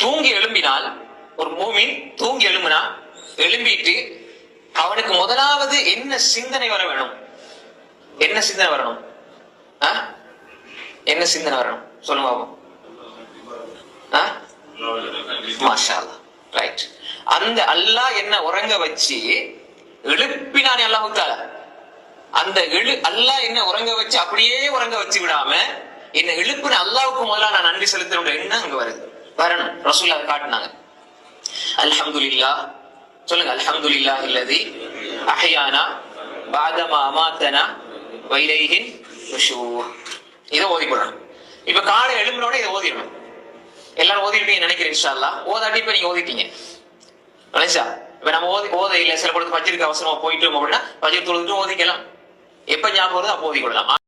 தூங்கி எழும்பினால் ஒரு மூமின் தூங்கி எழும்பினா எழும்பிட்டு அவனுக்கு முதலாவது என்ன சிந்தனை வர வேணும்? என்ன சிந்தனை வரணும்? ஆ? என்ன சிந்தனை வரணும்? சொல்லுங்க பாபு. மாஷா ரைட் அந்த அல்லாஹ் என்ன உறங்க வச்சு எழுப்பினானே அல்லாஹு தாலா. அந்த எழு அல்லாஹ் என்ன உறங்க வச்சு அப்படியே உறங்க வச்சு விடாம என்ன எழுப்புன அல்லாவுக்கு முதல்ல நான் நன்றி செலுத்தணும் எண்ணம் அங்க வருது. வரணும். ரசூல்லா காட்டினாங்க. அல்ஹம்துலில்லா சொல்லுங்க அல்ஹம்துலில்லா இல்லதி அஹ்யானா பாதமா அமாத்தனா வைலைஹின் இதை ஓதி ஓதிக்கொள்ளணும் இப்ப காலை எழும்பினோட இதை ஓதிடணும். எல்லாரும் ஓதிருப்பீங்க நினைக்கிறேன் இன்ஷா ஓதாட்டி இப்ப நீங்க ஓதிட்டீங்க. நினைச்சா இப்ப நம்ம ஓதி ஓத இல்ல சில பொழுது பஜ்ருக்கு அவசரமா போயிட்டோம் அப்படின்னா பஜ்ர் தொழுதுட்டும் ஓதிக்கலாம். எப்ப ஞாபகம் வருதோ அப்போ ஓதிக்கொள்ளலாம்